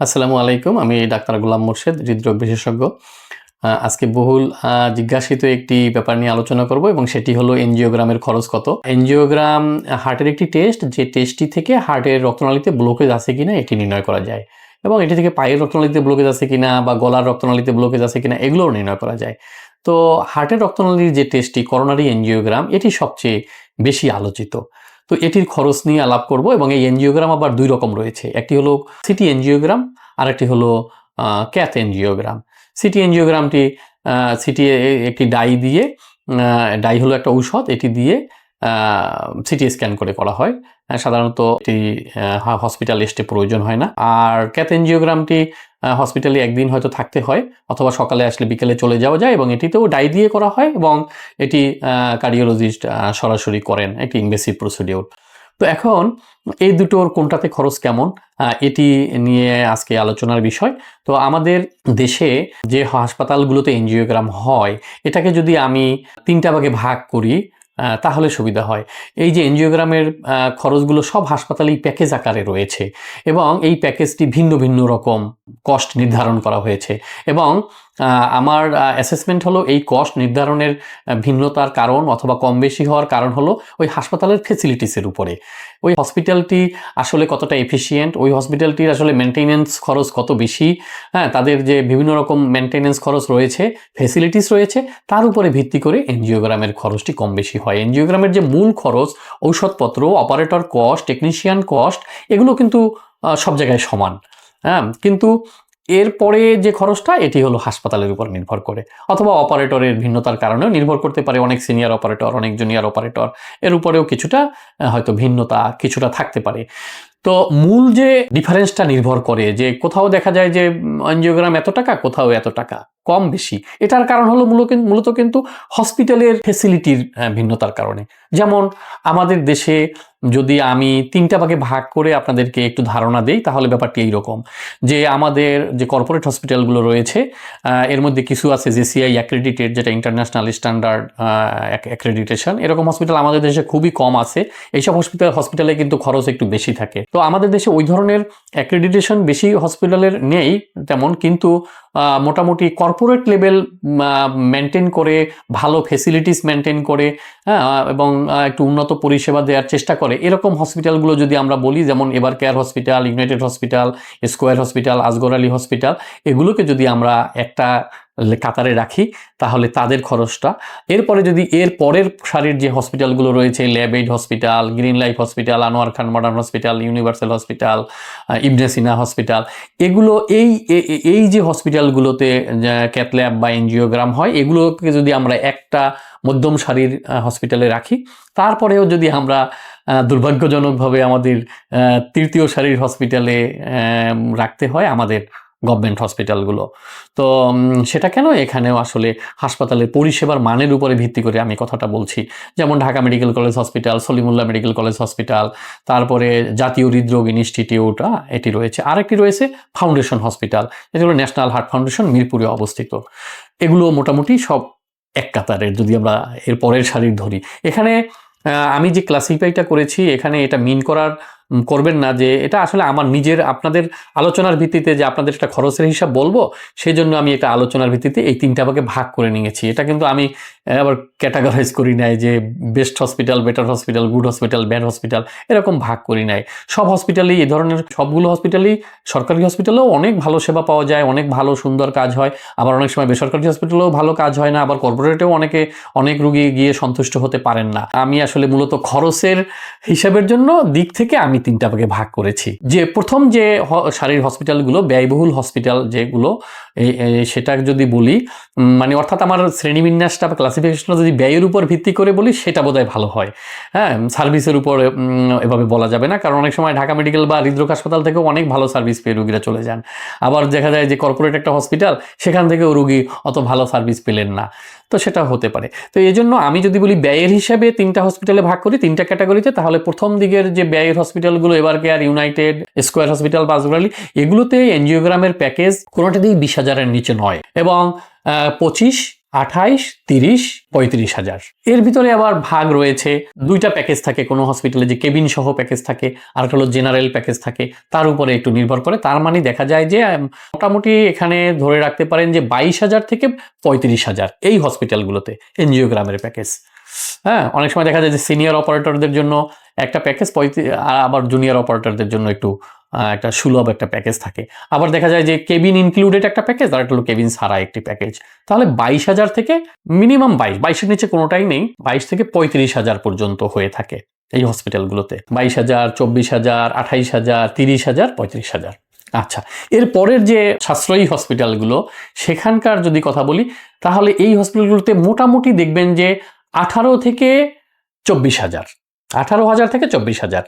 আসসালামু আলাইকুম, আমি ডাক্তার গোলাম মোর্শেদ, হৃদরোগ বিশেষজ্ঞ। আজকে বহুল জিজ্ঞাসিত একটি ব্যাপার নিয়ে আলোচনা করব এবং সেটি হলো এনজিওগ্রামের খরচ কত। এনজিওগ্রাম হার্টের একটি টেস্ট, যে টেস্টটি থেকে হার্টের রক্তনালীতে ব্লকেজ আছে কিনা এটি নির্ণয় করা যায় এবং এটি থেকে পায়ের রক্তনালীতে ব্লকেজ আছে কিনা বা গলার রক্তনালীতে ব্লকেজ আছে কিনা এগুলোও নির্ণয় করা যায়। তো হার্টের রক্তনালীর যে টেস্টটি করোনারি এনজিওগ্রাম, এটি সবচেয়ে বেশি আলোচিত। তো এটির খরচ নিয়ে আলাপ করব এবং এই এনজিওগ্রাম আবার দুই রকম রয়েছে। একটি হলো সিটি এনজিওগ্রাম আর একটি হলো ক্যাথ এনজিওগ্রাম। সিটি এনজিওগ্রামটি সিটি একটি ডাই দিয়ে ডাই হলো একটা ঔষধ, এটি দিয়ে সিটি স্ক্যান করে করা হয়। সাধারণত এটি হসপিটাল এসতে প্রয়োজন হয় না। আর ক্যাথ এনজিওগ্রামটি হসপিটালে একদিন হয়তো থাকতে হয়, অথবা সকালে আসলে বিকেলে চলে যাওয়া যায় এবং এটিতেও ডাই দিয়ে করা হয় এবং এটি কার্ডিওলজিস্ট সরাসরি করেন একটি ইনভেসিভ প্রসিডিওর তো এখন এই দুটোর কোনটাতে খরচ কেমন? এটি নিয়ে আজকে আলোচনার বিষয়। তো আমাদের দেশে যে হাসপাতালগুলোতে এনজিওগ্রাম হয়, এটাকে যদি আমি তিনটা ভাগে ভাগ করি তাহলে সুবিধা হয়। এই যে এনজিওগ্রামের খরচগুলো সব হাসপাতালেই প্যাকেজ আকারে রয়েছে এবং এই প্যাকেজটি ভিন্ন ভিন্ন রকম কস্ট নির্ধারণ করা হয়েছে এবং আমার অ্যাসেসমেন্ট হলো এই কস্ট নির্ধারণের ভিন্নতার কারণ অথবা কম বেশি হওয়ার কারণ হলো ওই হাসপাতালের ফেসিলিটিসের উপরে। ওই হসপিটালটি আসলে কতটা এফিসিয়েন্ট ওই হসপিটালটির আসলে মেনটেনেন্স খরচ কত বেশি হ্যাঁ তাদের যে বিভিন্ন রকম মেনটেনেন্স খরচ রয়েছে ফেসিলিটিস রয়েছে, তার উপরে ভিত্তি করে এনজিওগ্রামের খরচটি কম বেশি হয়। এনজিওগ্রামের যে মূল খরচ, ঔষধপত্র অপারেটর কস্ট টেকনিশিয়ান কস্ট এগুলো কিন্তু সব জায়গায় সমান। হ্যাঁ কিন্তু এরপরে যে খরচটা, এটি হলো হাসপাতালের উপর নির্ভর করে। অথবা অপারেটরের ভিন্নতার কারণেও নির্ভর করতে পারে অনেক সিনিয়র অপারেটর, অনেক জুনিয়র অপারেটর। এর উপরেও কিছুটা, হয়তো ভিন্নতা কিছুটা থাকতে পারে। তো মূল যে ডিফারেন্সটা নির্ভর করে যে কোথাও দেখা যায় যে এনজিওগ্রাম এত টাকা, কোথাও এত টাকা, কম বেশি, এটার কারণ হলো মূলত মূলত কিন্তু হসপিটালের ফেসিলিটির ভিন্নতার কারণে। যেমন আমাদের দেশে যদি আমি তিনটা ভাগে ভাগ করে আপনাদেরকে একটু ধারণা দেই, তাহলে ব্যাপারটি এইরকম। যে আমাদের যে কর্পোরেট হসপিটালগুলো রয়েছে এর মধ্যে কিছু আছে জেসিআই অ্যাক্রেডিটেড যেটা ইন্টারন্যাশনাল স্ট্যান্ডার্ড অ্যাক্রেডিটেশন এরকম হসপিটাল আমাদের দেশে খুবই কম আছে। এইসব হসপিটাল হসপিটালে কিন্তু খরচ একটু বেশি থাকে। তো আমাদের দেশে ওই ধরনের অ্যাক্রেডিটেশন বেশি হসপিটালের নেই তেমন কিন্তু মোটামুটি কর্পোরেট লেভেল মেনটেন করে ভালো ফেসিলিটিস মেনটেন করে হ্যাঁ এবং একটু উন্নত পরিষেবা দেওয়ার চেষ্টা করে। এরকম হসপিটালগুলো যদি আমরা বলি যেমন Evercare hospital united hospital square hospital Asgar Ali hospital এগুলোকে যদি আমরা একটা কাতারে রাখি তাহলে তাদের খরচটা। এরপরে যদি এর পরের সারির যে হসপিটালগুলো রয়েছে Labaid hospital green life hospital Anwar Khan modern hospital universal hospital uh, Ibn Sina hospital এগুলো এই এই যে হসপিটালগুলোতে ক্যাথল্যাব বা এনজিওগ্রাম হয়, এগুলোকে যদি আমরা একটা মধ্যম সারির হসপিটালে রাখি, তারপরেও যদি আমরা দুর্ভাগ্যজনকভাবে আমাদের তৃতীয় সারির হসপিটালে রাখতে হয় আমাদের গভর্নমেন্ট হসপিটালগুলো। তো সেটা কেন এখানেও আসলে হাসপাতালের পরিষেবার মানের উপরে ভিত্তি করে আমি কথাটা বলছি? যেমন Dhaka medical college hospital, Salimullah medical college hospital, তারপরে জাতীয় হৃদরোগ ইনস্টিটিউট এটি রয়েছে। আরেকটি রয়েছে ফাউন্ডেশন হসপিটাল হলো ন্যাশনাল হার্ট ফাউন্ডেশন, মিরপুরে অবস্থিত। এগুলো মোটামুটি সব এক কাতারের, যদি আমরা এর পরের সারির ধরি। এখানে আমি যে ক্লাসিফাইটা করেছি, এখানে এটা মিন করার করবেন না যে এটা আসলে আমার নিজের, আপনাদের আলোচনার ভিত্তিতে যে আপনাদের একটা খরচের হিসাব বলব সেই জন্য আমি এটা আলোচনার ভিত্তিতে এই তিনটা ভাগে ভাগ করে নিয়েছি। এটা কিন্তু আমি আবার ক্যাটাগরাইজ করি নাই যে best hospital better hospital good hospital bad hospital এরকম ভাগ করি নাই। সব হসপিটালেই এই ধরনের, সবগুলো হসপিটালেই সরকারি হসপিটালেও অনেক ভালো সেবা পাওয়া যায়, অনেক ভালো সুন্দর কাজ হয়। আবার অনেক সময় বেসরকারি হসপিটালেও ভালো কাজ হয় না, আবার কর্পোরেটেও অনেকে অনেক রুগী গিয়ে সন্তুষ্ট হতে পারেন না। আমি আসলে মূলত খরচের হিসাবের জন্য দিক থেকে আমি তিনটা ভাগে ভাগ করেছি। যে প্রথম যে সারির হসপিটালগুলো, ব্যয়বহুল হসপিটাল যেগুলো সেটা যদি বলি মানে অর্থাৎ আমার শ্রেণীবিন্যাসটা বা ক্লাসিফিকেশনটা যদি ব্যয়ের উপর ভিত্তি করে বলি, সেটা বোধহয় ভালো হয়। হ্যাঁ সার্ভিসের উপর এভাবে বলা যাবে না, কারণ অনেক সময় ঢাকা মেডিকেল বা হৃদরোগ হাসপাতাল থেকেও অনেক ভালো সার্ভিস পেয়ে রুগীরা চলে যান। আবার দেখা যায় যে কর্পোরেট একটা হসপিটাল সেখান থেকেও রুগী অত ভালো সার্ভিস পেলেন না। তো সেটা হতে পারে। তো এই জন্য আমি যদি বলি ব্যয়ের হিসাবে তিনটা হসপিটালে ভাগ করি, তিনটা ক্যাটাগরিতে তাহলে প্রথম দিকের যে ব্যয়ের হসপিটালগুলো এবার কেয়ার ইউনাইটেড স্কোয়ার হসপিটাল বাসগুড়ালি এগুলোতে এনজিওগ্রামের প্যাকেজ কোনোটাতেই বিশ হাজারের নিচে নয়। এবং পঁচিশ আঠাইশ, তিরিশ, পঁয়ত্রিশ হাজার। এর ভিতরে আবার ভাগ রয়েছে, দুইটা প্যাকেজ থাকে, কোনো হসপিটালে যে কেবিন সহ প্যাকেজ থাকে আর হলো জেনারেল প্যাকেজ থাকে, তার উপরে একটু নির্ভর করে, তার মানে দেখা যায় যে মোটামুটি এখানে ধরে রাখতে পারেন যে বাইশ হাজার থেকে পঁয়ত্রিশ হাজার এই হসপিটালগুলোতে এনজিওগ্রামের প্যাকেজ। হ্যাঁ অনেক সময় দেখা যায় যে সিনিয়র অপারেটরদের জন্য একটা প্যাকেজ, পঁয়ত্রিশ আবার জুনিয়র অপারেটরদের জন্য একটু একটা সুলভ একটা প্যাকেজ থাকে। আবার দেখা যায় যে কেবিন ইনক্লুডেড একটা প্যাকেজ আর একটা হলো কেবিন ছাড়া একটি প্যাকেজ তাহলে বাইশ হাজার থেকে মিনিমাম বাইশ, বাইশের নিচে কোনোটাই নেই, বাইশ থেকে পঁয়ত্রিশ হাজার পর্যন্ত হয়ে থাকে এই হসপিটালগুলোতে বাইশ হাজার, চব্বিশ হাজার, আঠাইশ হাজার, তিরিশ হাজার, পঁয়ত্রিশ হাজার। আচ্ছা এর পরের যে সাশ্রয়ী হসপিটালগুলো সেখানকার যদি কথা বলি, তাহলে এই হসপিটালগুলোতে মোটামুটি দেখবেন যে আঠারো থেকে চব্বিশ হাজার। আঠারো হাজার থেকে চব্বিশ হাজার।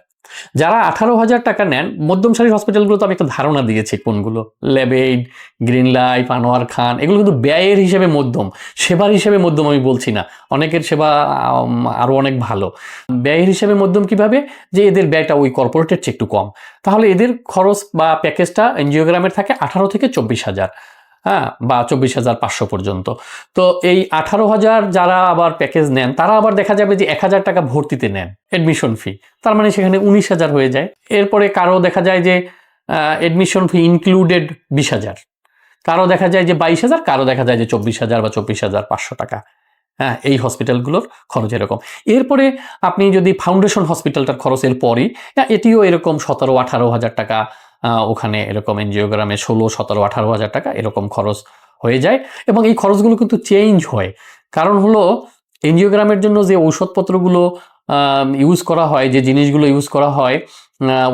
যারা আঠারো হাজার টাকা নেন মধ্যম সারির হসপিটালগুলো তো আমি একটা ধারণা দিয়েছি কোনগুলো। লেবেইড গ্রিন লাইফ আনোয়ার খান এগুলো কিন্তু ব্যয়ের হিসেবে মধ্যম। সেবার হিসেবে মধ্যম আমি বলছি না। অনেকের সেবা আম, আরও অনেক ভালো। ব্যয়ের হিসেবে মধ্যম কীভাবে? যে এদের ব্যয়টা ওই কর্পোরেটের চেয়ে একটু কম। তাহলে এদের খরচ বা প্যাকেজটা এনজিওগ্রামের থাকে আঠারো থেকে চব্বিশ হাজার। হ্যাঁ বা চব্বিশ হাজার পাঁচশো পর্যন্ত। তো এই আঠারো হাজার যারা আবার প্যাকেজ নেন তারা আবার দেখা যাবে যে এক হাজার টাকা ভর্তিতে নেন এডমিশন ফি তার মানে সেখানে উনিশ হাজার হয়ে যায়। এরপরে কারও দেখা যায় যে এডমিশন ফি ইনক্লুডেড বিশ হাজার। কারও দেখা যায় যে বাইশ হাজার কারও দেখা যায় যে চব্বিশ হাজার বা চব্বিশ হাজার পাঁচশো টাকা। হ্যাঁ এই হসপিটালগুলোর খরচ এরকম। এরপরে আপনি যদি ফাউন্ডেশন হসপিটালটার খরচের পরই হ্যাঁ, এটিও এরকম সতেরো আঠারো হাজার টাকা ওখানে এরকম এনজিওগ্রামে ষোলো, সতেরো, আঠারো হাজার টাকা এরকম খরচ হয়ে যায় এবং এই খরচগুলো কিন্তু চেঞ্জ হয়। কারণ হলো, এনজিওগ্রামের জন্য যে ঔষধপত্রগুলো ইউজ করা হয়, যে জিনিসগুলো ইউজ করা হয়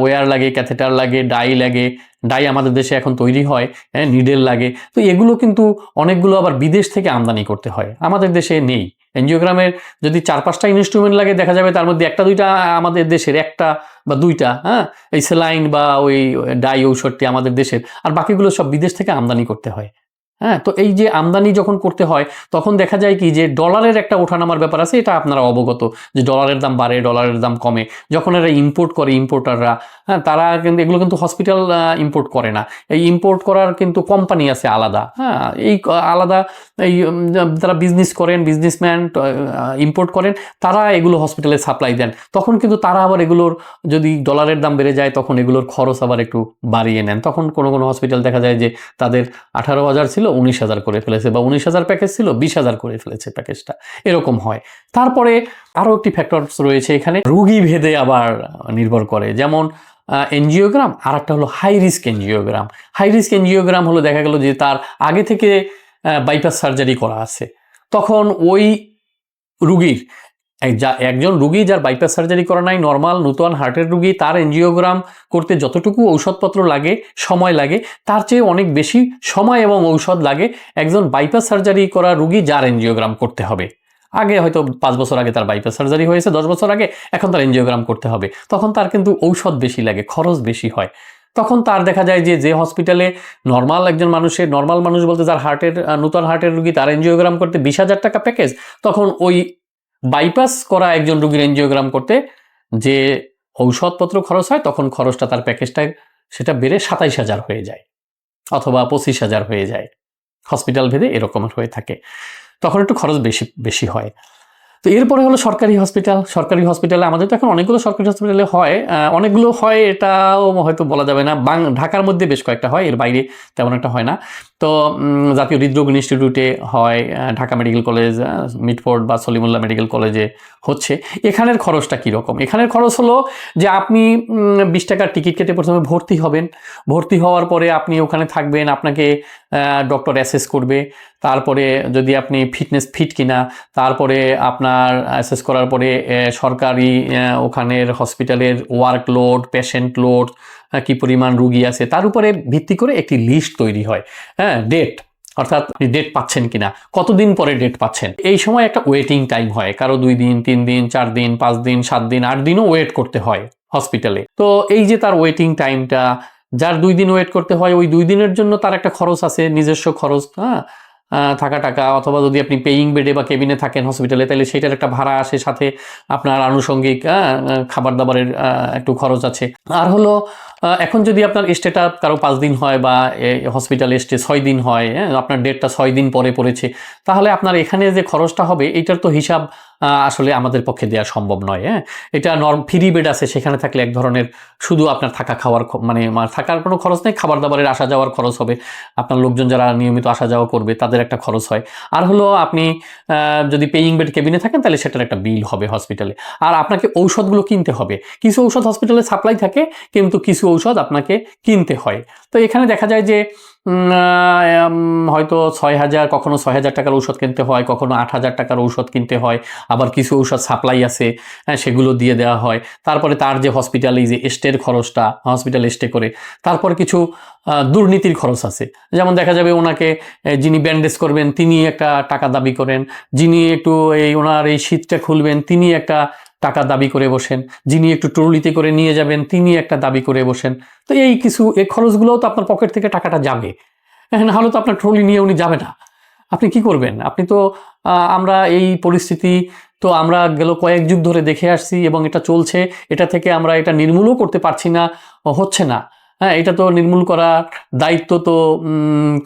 ওয়ার লাগে ক্যাথেটার লাগে ডাই লাগে ডাই আমাদের দেশে এখন তৈরি হয় হ্যাঁ নিডেল লাগে, তো এগুলো কিন্তু অনেকগুলো আবার বিদেশ থেকে আমদানি করতে হয়, আমাদের দেশে নেই। এনজিওগ্রামের যদি চার পাঁচটা ইনস্ট্রুমেন্ট লাগে, দেখা যাবে তার মধ্যে একটা, দুইটা আমাদের দেশের একটা বা দুইটা হ্যাঁ? এই সেলাইন বা ওই ডাই ঔষধটি আমাদের দেশের। আর বাকিগুলো সব বিদেশ থেকে আমদানি করতে হয়। হ্যাঁ তো এই যে আমদানি যখন করতে হয়, তখন দেখা যায় কি যে ডলারের একটা ওঠানামার ব্যাপার আছে, এটা আপনারা অবগত যে ডলারের দাম বাড়ে ডলারের দাম কমে। যখন এরা ইম্পোর্ট করে ইম্পোর্টাররা হ্যাঁ তারা কিন্তু, এগুলো কিন্তু হসপিটাল ইম্পোর্ট করে না। এই ইম্পোর্ট করার কিন্তু কোম্পানি আছে আলাদা হ্যাঁ এই আলাদা এই যারা বিজনেস করেন বিজনেসম্যান ইম্পোর্ট করেন, তারা এগুলো হসপিটালে সাপ্লাই দেন। তখন কিন্তু তারা আবার এগুলোর, যদি ডলারের দাম বেড়ে যায়, তখন এগুলোর খরচ আবার একটু বাড়িয়ে নেন। তখন কোনো কোনো হসপিটাল দেখা যায় যে তাদের আঠারো হাজার ছিল উনিশ হাজার করে ফেলেছে বা উনিশ হাজার প্যাকেজ ছিল বিশ হাজার করে ফেলেছে প্যাকেজটা এরকম হয়। তারপরে আরও একটি ফ্যাক্টরস রয়েছে এখানে। রুগী ভেদে আবার নির্ভর করে। যেমন এনজিওগ্রাম আর একটা হলো high risk angiogram high risk angiogram হলো দেখা গেল যে তার আগে থেকে বাইপাস সার্জারি করা আছে। তখন ওই রুগীর যা একজন রুগী যার বাইপাস সার্জারি করা নাই নর্মাল নূতন হার্টের রুগী, তার এনজিওগ্রাম করতে যতটুকু ঔষধপত্র লাগে, সময় লাগে, তার চেয়ে অনেক বেশি সময় এবং ঔষধ লাগে একজন বাইপাস সার্জারি করা রুগী যার এনজিওগ্রাম করতে হবে। আগে হয়তো পাঁচ বছর আগে তার বাইপাস সার্জারি হয়েছে, দশ বছর আগে, এখন তার এনজিওগ্রাম করতে হবে। তখন তার কিন্তু ঔষধ বেশি লাগে, খরচ বেশি হয়। তখন তার দেখা যায় যে যে হসপিটালে নর্মাল একজন মানুষের নর্মাল মানুষ বলতে যার হার্টের নূতন হার্টের রুগী তার এনজিওগ্রাম করতে বিশ হাজার টাকা প্যাকেজ তখন ওই বাইপাস করা একজন রুগীর এনজিওগ্রাম করতে যে ঔষধপত্র খরচ হয়, তখন খরচটা তার প্যাকেজটা সেটা বেড়ে সাতাইশ হাজার হয়ে যায় অথবা পঁচিশ হাজার হয়ে যায়। হসপিটাল ভেদে এরকম হয়ে থাকে। তখন একটু খরচ বেশি বেশি হয়। তো এরপরে হলো সরকারি হসপিটাল সরকারি হসপিটালে আমাদের তো এখন অনেকগুলো সরকারি হসপিটালে হয় অনেকগুলো হয়, এটাও হয়তো বলা যাবে না। বাং, ঢাকার মধ্যে বেশ কয়েকটা হয়, এর বাইরে তেমন একটা হয় না। তো জাতীয় হৃদরোগ ইনস্টিটিউটে হয় ঢাকা মেডিকেল কলেজ মিটফোর্ড বা সলিমুল্লাহ মেডিকেল কলেজে হচ্ছে। এখানের খরচটা কীরকম এখানের খরচ হলো যে আপনি বিশ টাকার টিকিট কেটে প্রথমে ভর্তি হবেন। ভর্তি হওয়ার পরে আপনি ওখানে থাকবেন, আপনাকে ডক্টর অ্যাসেস করবে। তারপরে যদি আপনি ফিটনেস ফিট কিনা, তারপরে আপনার অ্যাসেস করার পরে সরকারি ওখানের হসপিটালের ওয়ার্কলোড পেশেন্ট লোড কি পরিমাণ রুগী আছে, তার উপরে ভিত্তি করে একটি লিস্ট তৈরি হয়। হ্যাঁ ডেট অর্থাৎ ডেট পাচ্ছেন কিনা, কতদিন পরে ডেট পাচ্ছেন? এই সময় একটা ওয়েটিং টাইম হয়, কারও দুই দিন, তিন দিন, চার দিন, পাঁচ দিন, সাত দিন, আট দিনও ওয়েট করতে হয় হসপিটালে তো এই যে তার ওয়েটিং টাইমটা যার দুই দিন ওয়েট করতে হয়, ওই দুই দিনের জন্য তার একটা খরচ আছে, নিজস্ব খরচ হ্যাঁ থাকা টাকা অথবা যদি আপনি পেইং বেডে বা কেবিনে থাকেন হসপিটালে তাহলে সেটার একটা ভাড়া আসে, সাথে আপনার আনুষঙ্গিক খাবার দাবারের একটু খরচ আছে। আর হলো এখন যদি আপনার স্টেটা কারও পাঁচ দিন হয় বা হসপিটাল স্টে ছয় দিন হয় হ্যাঁ, আপনার ডেটটা ছয় দিন পরে পড়েছে তাহলে আপনার এখানে যে খরচটা হবে এটার তো হিসাব আসলে আমাদের পক্ষে দেওয়া সম্ভব নয় হ্যাঁ। এটা নর্ম ফ্রি বেড আছে সেখানে থাকলে এক ধরনের শুধু আপনার থাকা খাওয়ার মানে থাকার কোনো খরচ নেই খাবার দাবারের আসা যাওয়ার খরচ হবে। আপনার লোকজন যারা নিয়মিত আসা যাওয়া করবে তাদের একটা খরচ হয়। আর হলো আপনি যদি পেইং বেড কেবিনে থাকেন তাহলে সেটার একটা বিল হবে হসপিটালে আর আপনাকে ঔষধগুলো কিনতে হবে। কিছু ঔষধ হসপিটালে সাপ্লাই থাকে কিন্তু কিছু ঔষধ আপনাকে কিনতে হয়। তো এখানে দেখা যায় যে হয়তো ছয় হাজার, কখনো ছয় হাজার টাকার ঔষধ কিনতে হয়, কখনো আট হাজার টাকার ঔষধ কিনতে হয়, আবার কিছু ঔষধ সাপ্লাই আছে হ্যাঁ সেগুলো দিয়ে দেওয়া হয়। তারপরে তার যে হসপিটালে যে স্টের খরচটা হসপিটাল স্টে করে, তারপর কিছু দুর্নীতির খরচ আছে। যেমন দেখা যাবে ওনাকে যিনি ব্যান্ডেজ করবেন তিনি একটা টাকা দাবি করেন, যিনি একটু এই ওনার এই শীতটা খুলবেন তিনি একটা টাকা দাবি করে বসেন যিনি একটু ট্রলিতে করে নিয়ে যাবেন তিনি একটা দাবি করে বসেন। তো এই কিছু এই খরচগুলোও তো আপনার পকেট থেকে টাকাটা যাবে। হ্যাঁ, নাহলে তো আপনার ট্রলি নিয়ে উনি যাবে না। আপনি কি করবেন? আপনি তো আমরা এই পরিস্থিতি তো আমরা গেল কয়েক যুগ ধরে দেখে আসছি এবং এটা চলছে। এটা থেকে আমরা এটা নির্মূলও করতে পারছি না হচ্ছে না। হ্যাঁ এটা তো নির্মূল করার দায়িত্ব তো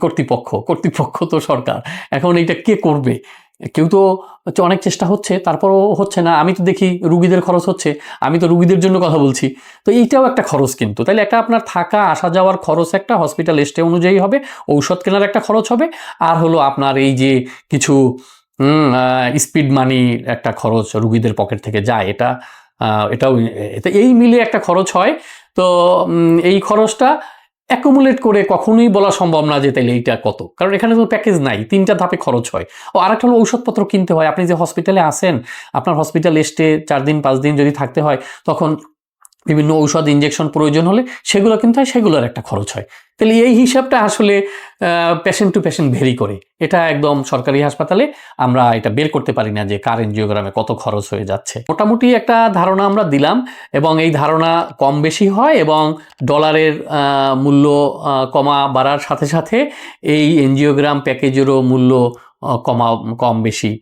কর্তৃপক্ষ কর্তৃপক্ষ তো সরকার। এখন এটা কে করবে? কেউ তো হচ্ছে অনেক চেষ্টা হচ্ছে, তারপরও হচ্ছে না। আমি তো দেখি রুগীদের খরচ হচ্ছে, আমি তো রুগীদের জন্য কথা বলছি। তো এইটাও একটা খরচ কিন্তু। তাহলে একটা আপনার থাকা, আসা যাওয়ার খরচ একটা হসপিটাল স্টে অনুযায়ী হবে, ঔষধ কেনার একটা খরচ হবে, আর হলো আপনার এই যে কিছু স্পিড মানি একটা খরচ রুগীদের পকেট থেকে যায়। এটা এটাও এই মিলে একটা খরচ হয়। তো এই খরচটা অ্যাকুমুলেট করে কখনোই বলা সম্ভব না যে তাইলে এইটা কত। কারণ এখানে তো প্যাকেজ নাই, তিনটা ধাপে খরচ হয়। ও আরেকটা হলো ঔষধপত্র কিনতে হয়। আপনি যে হসপিটালে আসেন আপনার হসপিটাল স্টে চার দিন, পাঁচ দিন যদি থাকতে হয়, তখন বিভিন্ন ঔষধ ইনজেকশন প্রয়োজন হলে সেগুলো কিন্তু হয় সেগুলোর একটা খরচ হয়। তাহলে এই হিসাবটা আসলে পেশেন্ট টু পেশেন্ট ভেরি করে। এটা একদম সরকারি হাসপাতালে আমরা এটা বের করতে পারি না যে কার এনজিওগ্রামে কত খরচ হয়ে যাচ্ছে। মোটামুটি একটা ধারণা আমরা দিলাম এবং এই ধারণা কম বেশি হয় এবং ডলারের মূল্য কমা বাড়ার সাথে সাথে এই এনজিওগ্রাম প্যাকেজেরও মূল্য কমা, কম বেশি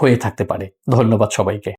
হয়ে থাকতে পারে। ধন্যবাদ সবাইকে।